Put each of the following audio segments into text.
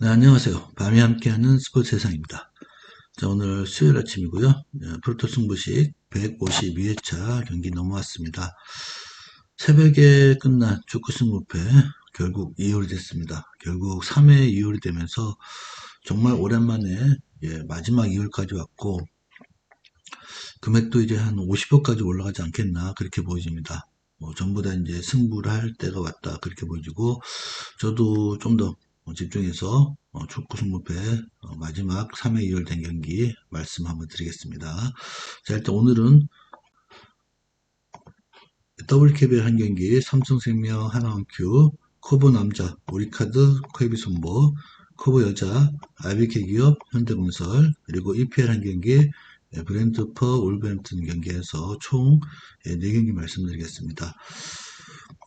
네, 안녕하세요. 밤이 함께하는 스포츠 세상입니다. 자, 오늘 수요일 아침이고요. 네, 프로토 승부식 152회차 경기 넘어왔습니다. 새벽에 끝난 축구 승부패 결국 2홀이 됐습니다. 결국 3회 2홀이 되면서 정말 오랜만에 예, 마지막 2홀까지 왔고 금액도 이제 한 50호까지 올라가지 않겠나 그렇게 보여집니다. 뭐 전부 다 이제 승부를 할 때가 왔다 그렇게 보여지고 저도 좀더 어, 집중해서 어, 축구 승부패 어, 마지막 3회 2월 된 경기 말씀 한번 드리겠습니다. 자 일단 오늘은 더블캡의 한 경기 삼성생명 하나원큐 커버 남자 우리카드 코에비 손보 커버 여자 아비케 기업 현대건설 그리고 EPL 한 경기 브랜드퍼 울버햄튼 경기에서 총 4경기 말씀드리겠습니다.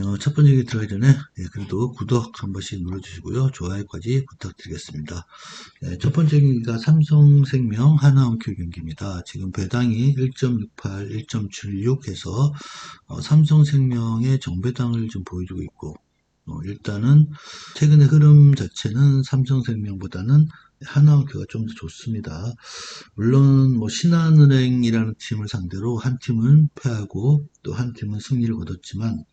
어, 첫 번째 얘기 들어가기 전에 예, 그래도 구독 한 번씩 눌러주시고요. 좋아요까지 부탁드리겠습니다. 예, 첫 번째 경기가 삼성생명 하나원큐 경기입니다. 지금 배당이 1.68, 1.76 해서 어, 삼성생명의 정배당을 좀 보여주고 있고 어, 일단은 최근의 흐름 자체는 삼성생명보다는 하나원큐가 좀 더 좋습니다. 물론 뭐 신한은행이라는 팀을 상대로 한 팀은 패하고 또 한 팀은 승리를 거뒀지만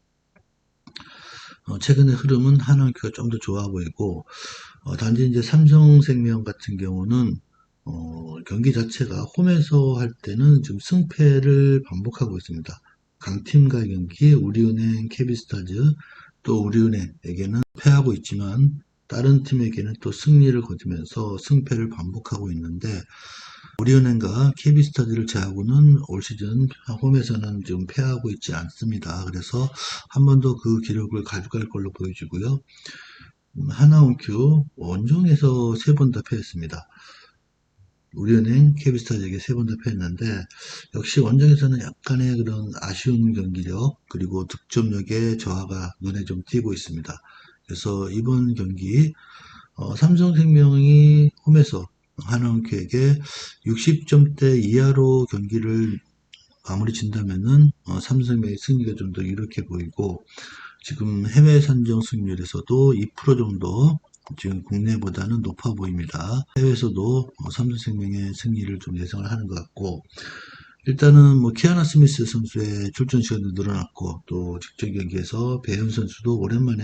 어, 최근의 흐름은 한화큐가 좀 더 좋아 보이고 어, 단지 이제 삼성생명 같은 경우는 어, 경기 자체가 홈에서 할 때는 좀 승패를 반복하고 있습니다. 강팀과의 경기, 우리은행, 케비스타즈, 또 우리은행에게는 패하고 있지만 다른 팀에게는 또 승리를 거두면서 승패를 반복하고 있는데 우리은행과 KB스타즈를 제하고는 올 시즌 홈에서는 좀 패하고 있지 않습니다. 그래서 한 번 더 그 기록을 가져갈 걸로 보여지고요. 음, 하나원큐 원정에서 세 번 다 패했습니다. 우리은행, KB스타즈에게 세 번 다 패했는데 역시 원정에서는 약간의 그런 아쉬운 경기력 그리고 득점력의 저하가 눈에 좀 띄고 있습니다. 그래서 이번 경기 어, 삼성생명이 홈에서 한원큐에게 60점대 이하로 경기를 마무리 진다면은 어, 삼성의 승리가 좀 더 이렇게 보이고 지금 해외 산정 승률에서도 2% 정도 지금 국내보다는 높아 보입니다. 해외에서도 어, 삼성생명의 승리를 좀 예상을 하는 것 같고 일단은 뭐 키아나 스미스 선수의 출전 시간도 늘어났고 또 직전 경기에서 배현 선수도 오랜만에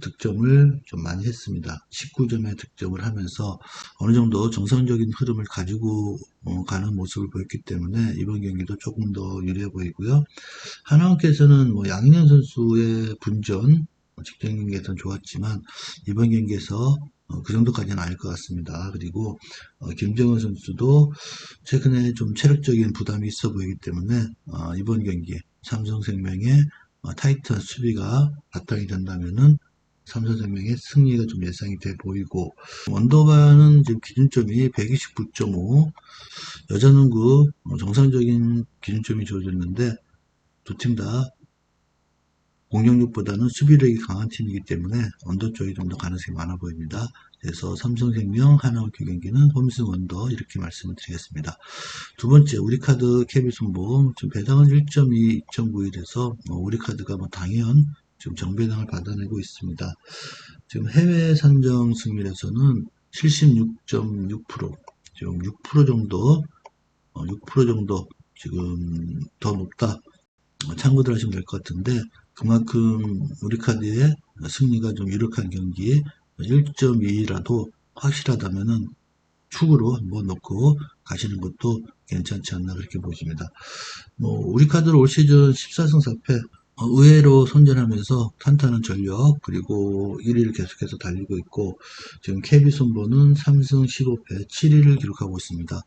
득점을 좀 많이 했습니다. 19점의 득점을 하면서 어느 정도 정상적인 흐름을 가지고 어, 가는 모습을 보였기 때문에 이번 경기도 조금 더 유리해 보이고요. 하나원께서는 뭐 양인현 선수의 분전 직전 경기에서는 좋았지만 이번 경기에서 어, 그 정도까지는 아닐 것 같습니다. 그리고 어, 김정은 선수도 최근에 좀 체력적인 부담이 있어 보이기 때문에 이번 경기에 삼성생명의 타이트한 수비가 바탕이 된다면은 삼성생명의 승리가 좀 예상이 돼 보이고 원더바는 지금 기준점이 129.5 여자농구 어, 정상적인 기준점이 주어졌는데 두 팀 다 공격력보다는 수비력이 강한 팀이기 때문에 언더 쪽이 좀 더 가능성이 많아 보입니다. 그래서 삼성생명 하나원큐 경기는 홈승 언더 이렇게 말씀을 드리겠습니다. 두 번째 우리카드 캐비 손보 지금 배당은 1.2, 2.91에서 뭐 우리카드가 뭐 당연 지금 정배당을 받아내고 있습니다. 지금 해외 산정 승률에서는 76.6% 지금 6% 정도 6% 어, 정도 지금 더 높다 참고들 하시면 될 것 같은데 그만큼 우리 카드의 승리가 좀 유력한 경기에 1.2라도 확실하다면은 축으로 한번 넣고 가시는 것도 괜찮지 않나 그렇게 보십니다. 뭐 우리 카드로 올 시즌 14승 4패 어, 의외로 선전하면서 탄탄한 전력 그리고 1위를 계속해서 달리고 있고 지금 KB손보는 3승 15패 7위를 기록하고 있습니다.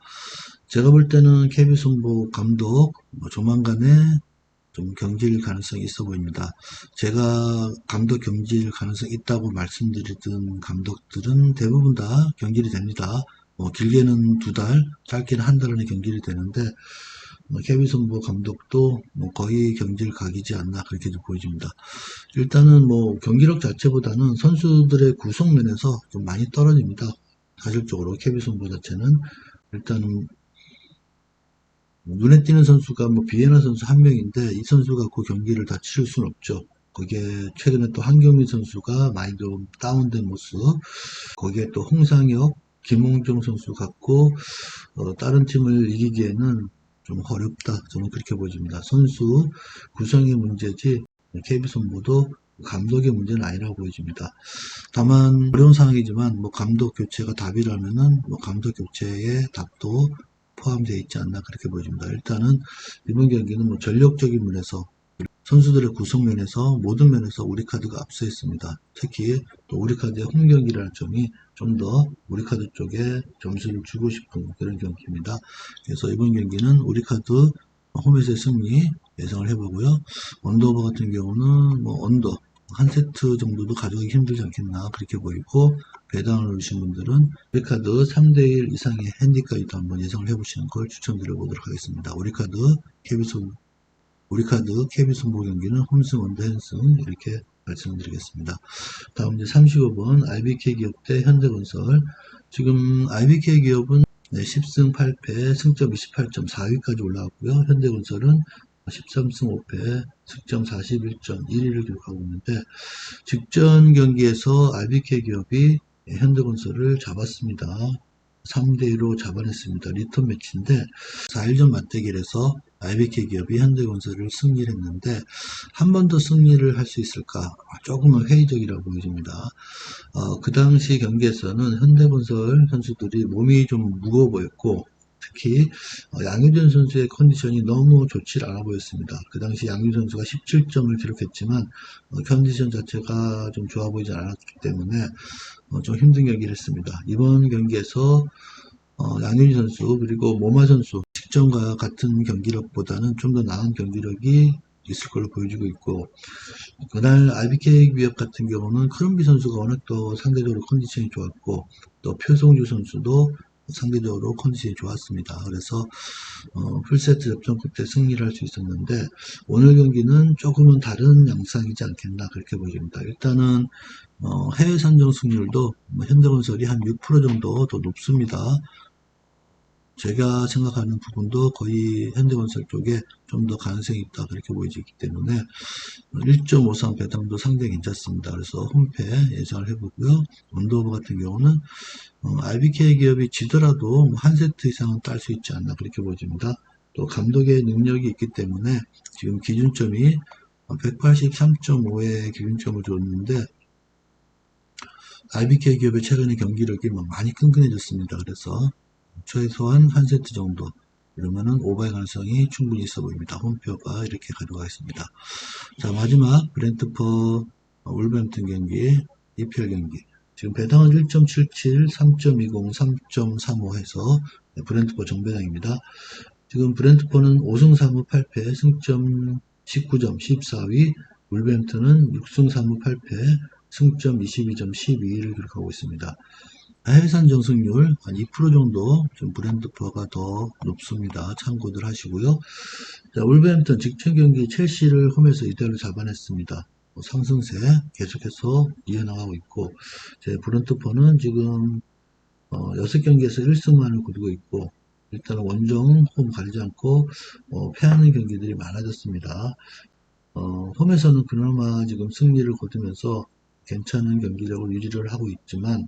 제가 볼 때는 KB손보 감독 뭐 조만간에 좀 경질 가능성이 있어 보입니다. 제가 감독 경질 가능성 있다고 말씀드리던 감독들은 대부분 다 경질이 됩니다. 뭐 길게는 두 달, 짧게는 한 달 안에 경질이 되는데 뭐 케비손보 감독도 뭐 거의 경질 각이지 않나 그렇게 좀 보여집니다. 일단은 뭐 경기력 자체보다는 선수들의 구성면에서 좀 많이 떨어집니다. 사실적으로 케비손보 자체는 일단은 눈에 띄는 선수가 뭐 비에나 선수 한 명인데 이 선수가 그 경기를 다 치를 수는 없죠. 거기에 최근에 또 한경민 선수가 많이 좀 다운된 모습, 거기에 또 홍상혁, 김홍정 선수 같고 어, 다른 팀을 이기기에는 좀 어렵다. 저는 그렇게 보여집니다. 선수 구성의 문제지 KB손보도 감독의 문제는 아니라고 보여집니다. 다만 어려운 상황이지만 뭐 감독 교체가 답이라면은 뭐 감독 교체의 답도 포함되어 있지 않나 그렇게 보여집니다. 일단은 이번 경기는 뭐 전력적인 면에서 선수들의 구성 면에서 모든 면에서 우리 카드가 앞서 있습니다. 특히 또 우리 카드의 홈 경기라는 점이 좀 더 우리 카드 쪽에 점수를 주고 싶은 그런 경기입니다. 그래서 이번 경기는 우리 카드 홈에서의 승리 예상을 해보고요. 언더오버 같은 경우는 뭐 언더 한 세트 정도도 가져가기 힘들지 않겠나 그렇게 보이고 배당을 누르신 분들은 우리카드 3대1 이상의 핸디까지도 한번 예상을 해보시는 걸 추천드려 보도록 하겠습니다. 우리카드 KB손 우리 카드 KB손보 경기는 홈승 언더 핸승 이렇게 말씀드리겠습니다. 다음 이제 35번 IBK 기업 대 현대건설 지금 IBK 기업은 네, 10승 8패 승점 28점 4위까지 올라왔고요. 현대건설은 13승 5패 승점 41점 1위를 기록하고 있는데 직전 경기에서 RBK 기업이 현대건설을 잡았습니다. 3대2로 잡아냈습니다. 리턴 매치인데 4일전 맞대결에서 IBK 기업이 현대건설을 승리를 했는데 한 번 더 승리를 할 수 있을까 조금은 회의적이라고 보여집니다. 어, 그 당시 경기에서는 현대건설 선수들이 몸이 좀 무거워 보였고 특히 어, 양효준 선수의 컨디션이 너무 좋지 않아 보였습니다. 그 당시 양효준 선수가 17점을 기록했지만 어, 컨디션 자체가 좀 좋아 보이지 않았기 때문에 어, 좀 힘든 경기를 했습니다. 이번 경기에서 어, 양효준 선수 그리고 모마 선수 직전과 같은 경기력보다는 좀 더 나은 경기력이 있을 걸로 보여지고 있고 그날 RBK 기업 같은 경우는 크롬비 선수가 워낙 또 상대적으로 컨디션이 좋았고 또 표성주 선수도 상대적으로 컨디션이 좋았습니다. 그래서 어, 풀세트 접전 끝에 승리를 할 수 있었는데 오늘 경기는 조금은 다른 양상이지 않겠나 그렇게 보입니다. 일단은 어, 해외 산정 승률도 뭐 현대건설이 한 6% 정도 더 높습니다. 제가 생각하는 부분도 거의 현대건설 쪽에 좀 더 가능성이 있다 그렇게 보여지기 때문에 1.53 배당도 상당히 괜찮습니다. 그래서 홈페 예상을 해보고요. 언더오버 같은 경우는 어, RBK 기업이 지더라도 뭐한 세트 이상은 딸 수 있지 않나 그렇게 보여집니다. 또 감독의 능력이 있기 때문에 지금 기준점이 183.5의 기준점을 줬는데 RBK 기업의 최근의 경기력이 뭐 많이 끈끈해졌습니다. 그래서 최소한 한 세트 정도 이러면은 오버의 가능성이 충분히 있어 보입니다. 홈표가 이렇게 가져가겠습니다. 자 마지막 브렌트퍼 울버햄튼 경기 EPL 경기 지금 배당은 1.77, 3.20, 3.35 해서 브렌트퍼 정배당입니다. 지금 브렌트퍼는 5승 3무 8패 승점 19점 14위 울버햄튼은 6승 3무 8패 승점 22점 12위를 기록하고 있습니다. 해외산 정승률 한 2% 정도 좀 브랜드퍼가 더 높습니다. 참고들 하시고요. 자, 울버햄튼 직전 경기 첼시를 홈에서 이대로 잡아냈습니다. 뭐 상승세 계속해서 이어나가고 있고 제 브랜드퍼는 지금 어, 6경기에서 1승만을 거두고 있고 일단 원정 홈 가리지 않고 어, 패하는 경기들이 많아졌습니다. 어, 홈에서는 그나마 지금 승리를 거두면서 괜찮은 경기력을 유지를 하고 있지만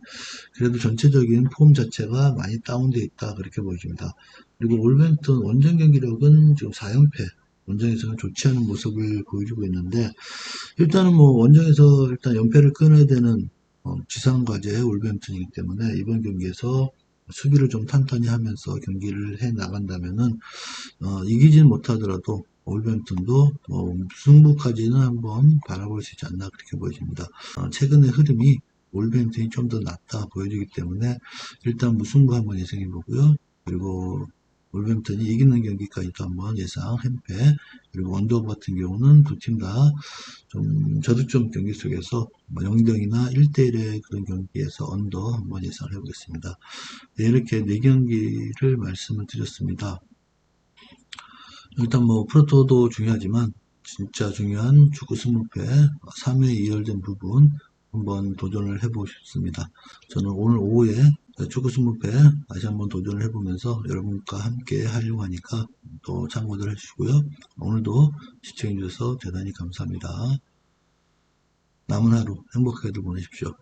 그래도 전체적인 폼 자체가 많이 다운되어 있다 그렇게 보여집니다. 그리고 올벤턴 원정 경기력은 지금 4연패 원정에서는 좋지 않은 모습을 보여주고 있는데 일단은 뭐 원정에서 일단 연패를 끊어야 되는 어, 지상 과제 올벤턴이기 때문에 이번 경기에서 수비를 좀 탄탄히 하면서 경기를 해 나간다면은 어, 이기진 못하더라도 올벤턴도 뭐 승부까지는 한번 바라볼 수 있지 않나 그렇게 보여집니다. 어, 최근의 흐름이 올벤턴이 좀 더 낫다 보여지기 때문에 일단 무승부 한번 예상해 보고요. 그리고 올벤턴이 이기는 경기까지도 한번 예상 햄패 그리고 원더오브 같은 경우는 두 팀 다 좀 저득점 경기 속에서 뭐 0대0이나 1대1의 그런 경기에서 언더 한번 예상을 해보겠습니다. 네, 이렇게 네 경기를 말씀을 드렸습니다. 일단 뭐 프로토도 중요하지만 진짜 중요한 축구 승무패 3회 이열된 부분 한번 도전을 해보고 싶습니다. 저는 오늘 오후에 축구 승무패 다시 한번 도전을 해보면서 여러분과 함께 하려고 하니까 또 참고들 해주시고요. 오늘도 시청해주셔서 대단히 감사합니다. 남은 하루 행복하게들 보내십시오.